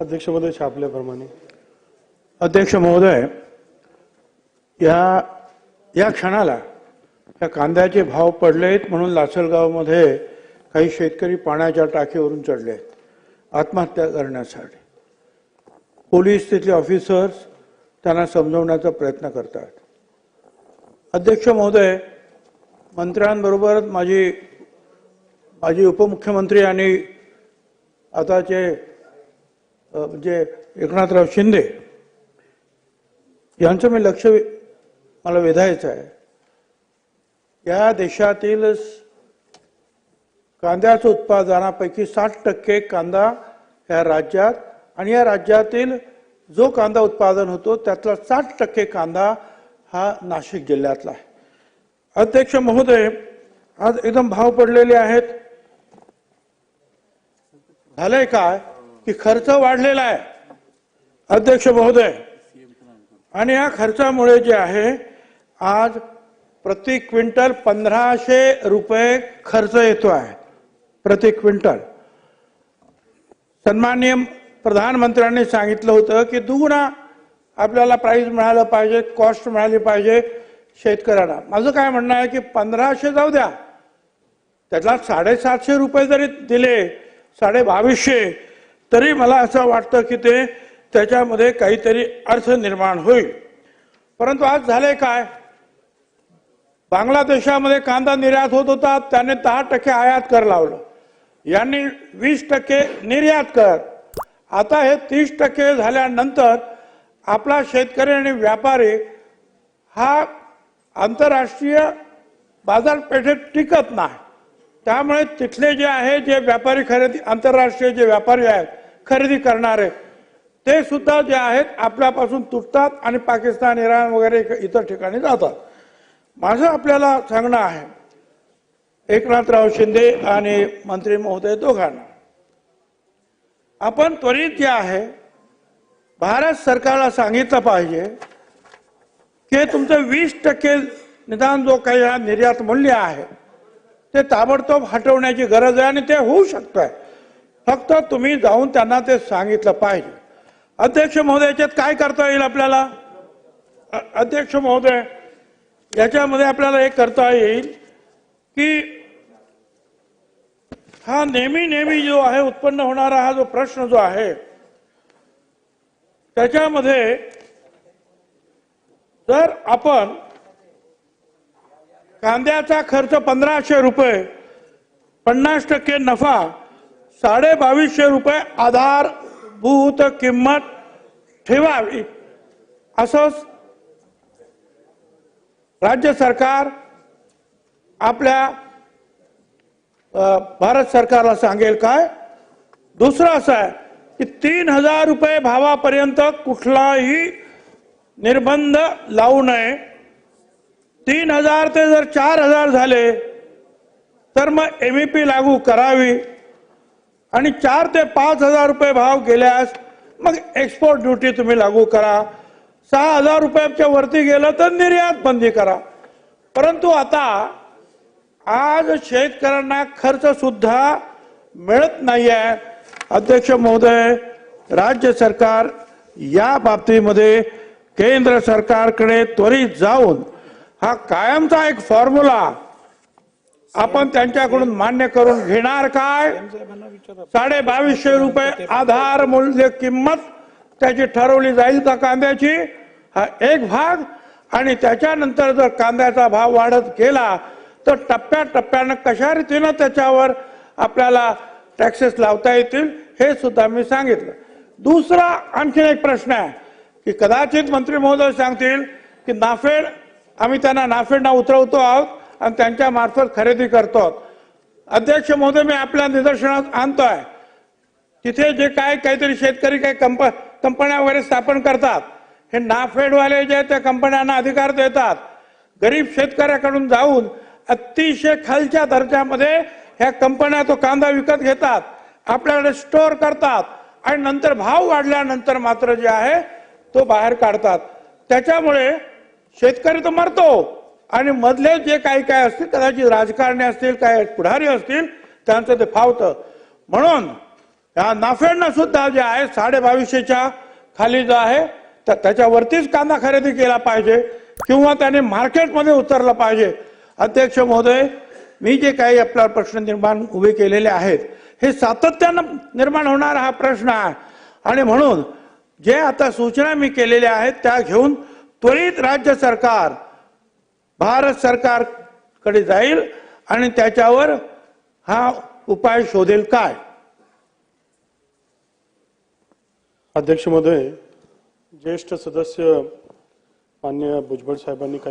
अध्यक्ष महोदय छापल्याप्रमाणे. अध्यक्ष महोदय या या क्षणाला या कांद्याचे भाव पडलेत म्हणून लासलगावमध्ये काही शेतकरी पाण्याच्या टाकीवरून चढले आहेत आत्महत्या करण्यासाठी. पोलीस तिथले ऑफिसर्स त्यांना समजवण्याचा प्रयत्न करतात. अध्यक्ष महोदय मंत्र्यांबरोबर माझी माझी उपमुख्यमंत्री आणि आताचे म्हणजे एकनाथराव शिंदे यांचं मी लक्ष मला वेधायचं आहे. या देशातील कांद्याचं उत्पादनापैकी साठ टक्के कांदा या राज्यात आणि या राज्यातील जो कांदा उत्पादन होतो त्यातला साठ टक्के कांदा हा नाशिक जिल्ह्यातला आहे. अध्यक्ष महोदय आज एकदम भाव पडलेले आहेत. झालंय काय? की खर्च वाढलेला आहे अध्यक्ष महोदय. आणि या खर्चामुळे जे आहे आज प्रति क्विंटल पंधराशे रुपये खर्च येतो आहे. प्रति क्विंटल. सन्माननीय प्रधानमंत्र्यांनी सांगितलं होतं की दुगुणा आपल्याला प्राईज मिळालं पाहिजे कॉस्ट मिळाली पाहिजे शेतकऱ्यांना. माझं काय म्हणणं आहे की पंधराशे जाऊ द्या. त्यातला साडेसातशे रुपये जरी दिले साडे बावीसशे तरी मला असं वाटतं की ते त्याच्यामध्ये काहीतरी अर्थ निर्माण होईल. परंतु आज झालंय काय? बांगलादेशामध्ये कांदा निर्यात होत होता त्याने दहा टक्के आयात कर लावलं. यांनी वीस टक्के निर्यात कर. आता हे तीस टक्के झाल्यानंतर आपला शेतकरी आणि व्यापारी हा आंतरराष्ट्रीय बाजारपेठेत टिकत नाही. त्यामुळे तिथले जे आहे जे व्यापारी खरेदी आंतरराष्ट्रीय जे व्यापारी आहेत खरेदी करणारे ते सुद्धा जे आहेत आपल्यापासून तुटतात आणि पाकिस्तान इराण वगैरे इतर ठिकाणी जातात. माझं आपल्याला सांगणं आहे एकनाथराव शिंदे आणि मंत्री महोदय दोघांना आपण त्वरित जे आहे भारत सरकारला सांगितलं पाहिजे की तुमचं वीस टक्के निदान जो काही हा निर्यात मूल्य आहे ते ताबडतोब हटवण्याची गरज आहे आणि ते होऊ शकतंय. फक्त तुम्ही जाऊन त्यांना ते सांगितलं पाहिजे. अध्यक्ष महोदय याच्यात काय करता येईल आपल्याला? अध्यक्ष महोदय याच्यामध्ये आपल्याला हे करता येईल की हा नेहमी नेहमी जो आहे उत्पन्न होणारा हा जो प्रश्न जो आहे त्याच्यामध्ये जर आपण कांद्याचा खर्च पंधराशे रुपये पन्नास टक्के नफा साडे बावीसशे रुपये आधारभूत किंमत ठेवावी. असं राज्य सरकार आपल्या भारत सरकारला सांगेल काय? दुसरं असं आहे की तीन हजार रुपये भावापर्यंत कुठलाही निर्बंध लावू नये. तीन हजार ते जर चार हजार झाले तर मग एमईपी लागू करावी. आणि चार ते पाच हजार रुपये भाव गेल्यास मग एक्सपोर्ट ड्युटी तुम्ही लागू करा. सहा हजार रुपयाच्या वरती गेलं तर निर्यात बंदी करा. परंतु आता आज शेतकऱ्यांना खर्च सुद्धा मिळत नाही आहे अध्यक्ष महोदय राज्य सरकार या बाबतीमध्ये केंद्र सरकारकडे त्वरित जाऊन हा कायमचा एक फॉर्म्युला आपण त्यांच्याकडून मान्य करून घेणार काय? साडे बावीसशे रुपये आधार मूल्य किंमत त्याची ठरवली जाईल का कांद्याची? हा एक भाग. आणि त्याच्यानंतर जर कांद्याचा भाव वाढत गेला तर टप्प्या टप्प्यानं कशा रीतीनं त्याच्यावर आपल्याला टॅक्सेस लावता येतील हे सुद्धा मी सांगितलं. दुसरा आणखीन एक प्रश्न आहे की कदाचित मंत्री महोदय सांगतील की नाफेड आम्ही त्यांना नाफेडना उतरवतो आहोत आणि त्यांच्या मार्फत खरेदी करतो आहोत. अध्यक्ष महोदय मी आपल्या निदर्शनात आणतोय. तिथे जे काय काहीतरी शेतकरी काही कंप कंपन्या वगैरे स्थापन करतात. हे नाफेडवाले जे त्या कंपन्यांना अधिकार देतात. गरीब शेतकऱ्याकडून जाऊन अतिशय खालच्या दर्जामध्ये ह्या कंपन्या तो कांदा विकत घेतात आपल्याकडे स्टोअर करतात आणि नंतर भाव वाढल्यानंतर मात्र जे आहे तो बाहेर काढतात. त्याच्यामुळे शेतकरी तर मरतो. आणि मधले जे काही काय असतील कदाचित राजकारणी असतील काय पुढारी असतील त्यांचं ते फावतं. म्हणून या नाफेडनं सुद्धा जे आहे साडे बावीसशेच्या खाली जो आहे तर त्याच्यावरतीच कांदा खरेदी केला पाहिजे किंवा त्याने मार्केटमध्ये उतरलं पाहिजे. अध्यक्ष महोदय मी जे काही आपला प्रश्न निर्माण उभे केलेले आहेत हे सातत्यानं निर्माण होणारा हा प्रश्न आहे. आणि म्हणून जे आता सूचना मी केलेल्या आहेत त्या घेऊन त्वरित राज्य सरकार भारत सरकारकडे जाईल आणि त्याच्यावर हा उपाय शोधेल काय? अध्यक्ष महोदय ज्येष्ठ सदस्य मान्य भुजबळ साहेबांनी काही